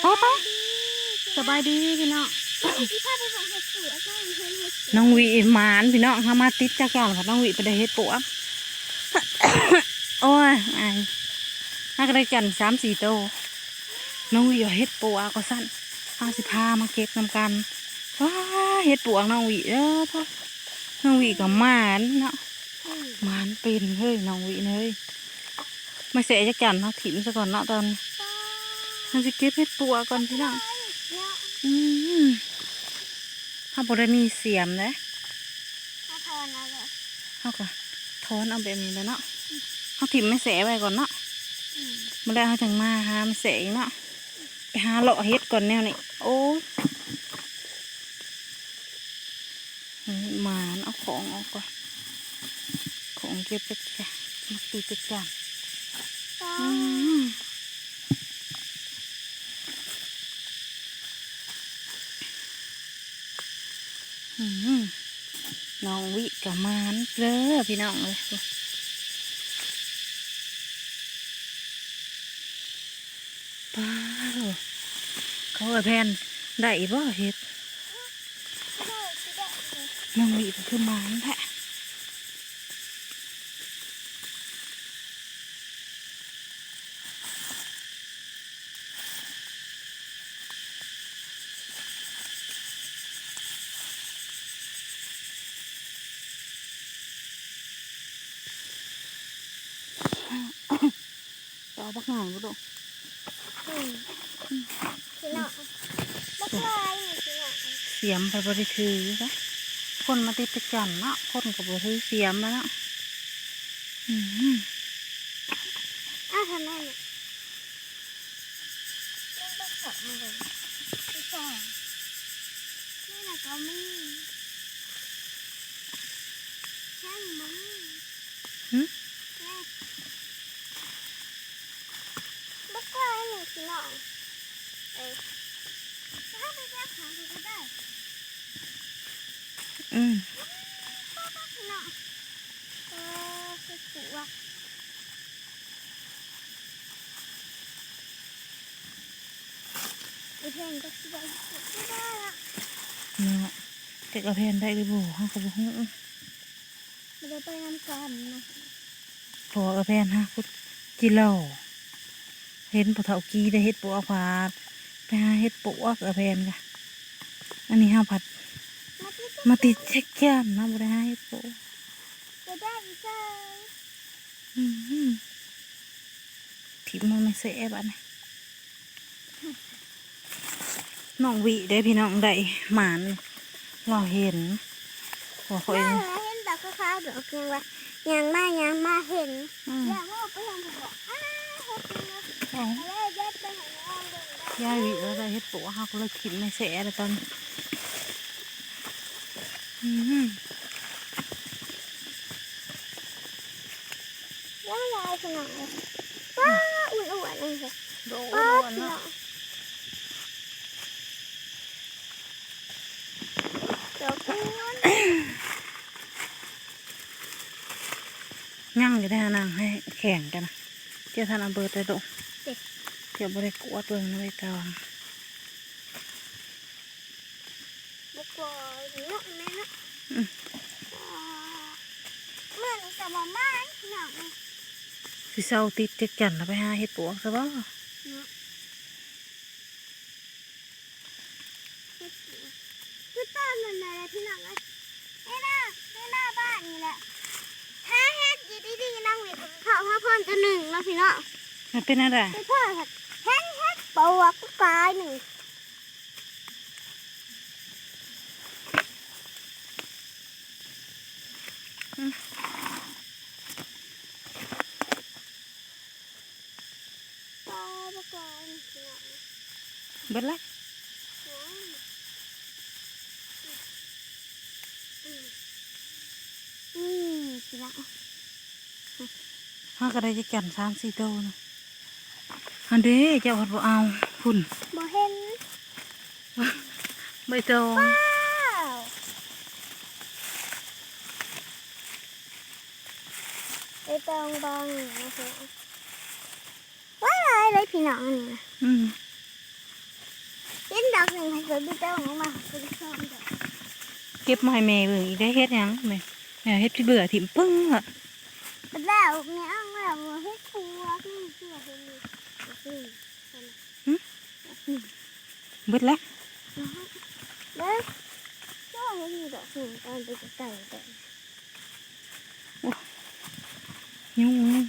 ไปไปสบายดีพี่น้องพี่พ่อไปส่งเห็ดปุ๋ยแล้วก็เห็นเห็ดน้องวีหมานพี่น้องเขามาติดจักรยานกับน้องวีไปได้เฮ็ดปวกโอ้ยไอ้ฮักได้จันสามสี่โตวน้องวีว่าเฮ็ดปวกก็สั้นห้าสิบห้ามาเก็บนำกันว้าเฮ็ดปวกน้องวีเด้อพ่อน้องวีกับหมานเนาะหมานเป็นเฮ้ยน้องวีเฮ้ยไม่เสียจักจันเนาะถิ่มซะก่อนเนาะตอน เราจะเก็บเฮ็ดปวกก่อนพี่น้องเนี่ยอืมถ้าบได้มีเสียมนะมาทอนอะไรเขาก็ทอนเอาแบบนี้แล้วเนาะเขาถิ่มไม่เสะไปก่อนเนาะอืมมาได้เขาจังมาหามันเสะอีกเนาะ ไปหาเลาะเฮ็ดก่อนแนวนี้โอ้ยเฮ้ยหมานเอาของออกก่อน ของเก็บไปแค่มาตีไปจานป้าอืม น้องวิกับมานเด้อพี่น้องเลยป้าเขาเอาแพนได้บ่เห็ดน้องวิก็คือมานแท้ ต่อบักหน่อยบ่ลูกอืมพี่น้องบักลายนี่พี่น้องเสียมไปบริถือซะคนมาติดประจันเนาะคนกับบริถือเสียมแล้วเนาะอืมอ้าวทำไมเนี่ยเล่นบักสองเลยบักสองนี่แหละก็มีแค่มึง หึ แม่บักลายนี่ พี่น้องเอ้ยถ้าไปแก้ขาดูก็ได้ อืมเนาะเออคือถูอะไอเพลงก็สิได้ไม่ได้ละเนาะแต่กระเพนได้หรือบ่ฮะกระบ่ฮู้ไม่ได้ไปนำกันนะพอกระเพนฮะคุดกิโล เห็นผู้เฒ่ากีได้เฮ็ดปวกผาดไปหาเฮ็ดปวกกระเพนกะอันนี้ห้าผัดมาที่มาติดเช็คแก้มนะบ่ได้หาเฮ็ดปวกจะได้อีกเจ้าอืมทิมมันไม่เสะบัดนี้น้องวิได้พี่น้องได้หมานเราเห็นว่าคอยน่าเห็นดอกขาวๆดอกยังว่ายังมายังมาเห็นอืมอยากว่าไปยังผมบอกอ้าเห็ดจริงนะเอาเอาเลยเด็ดไปให้น้องดูได้ยายวิแล้วได้เฮ็ดปวกเขาก็เลยขินไม่เสะแล้วตอนนี้อืมแล้วยายขนาดเลยว้าอุ่นๆเลยค่ะโดว้าวนพี่น้เนาะองดอกนี้มันยั่งอยู่ได้นางให้แข่งกันนะเจ้าท่านเอาเบิร์ดได้ดอกเดี๋ยวบริกวดเบิ่งเลยตองบุกบอยเนาะแม่เนาะเมื่อนี้จะมาไม้หนักสิเศร้าติดเจ็กจันแล้วไปหาเฮ็ดปวกซะบ่คือต้นมันอะไรพี่น้องเอ้ยน่าเอ้ยน่าบ้านนี่แหละถ้าเฮ็ดอยู่ดีๆนั่งวิเขาพาพ่อนจะหนึ่งแล้วพี่น้องมันเป็นอะไรไปพ่อ เฮ็ดเฮ็ดเฮ็ดปวกกายหนึ่งปวกกายพี่น้องเบิดละอืมสิละหาก็ได้เจ็กจันสามสี่โตนะ อันเด้เจ้าหดบ่เอาคุณบ่เห็นใบตองใบตองบางนะคะว้ายเลยพี่น้องนี่นะอืมเล่นดอกหนึ่งให้สวยใบตองออกมาเป็นสองดอกเก็บไม้แม่เบื่อได้เฮ็ดยังแม่แม่เฮ็ดพี่เบื่อถิ่มปึ้งอ่ะแล้วแม่อ้างแล้วเฮ็ดครัวพี่เบื่อเป็น เบิดแล้วเบิดเจ้าให้มีดอกสุ่งตอนไปกันไก่แต่ยุ่ง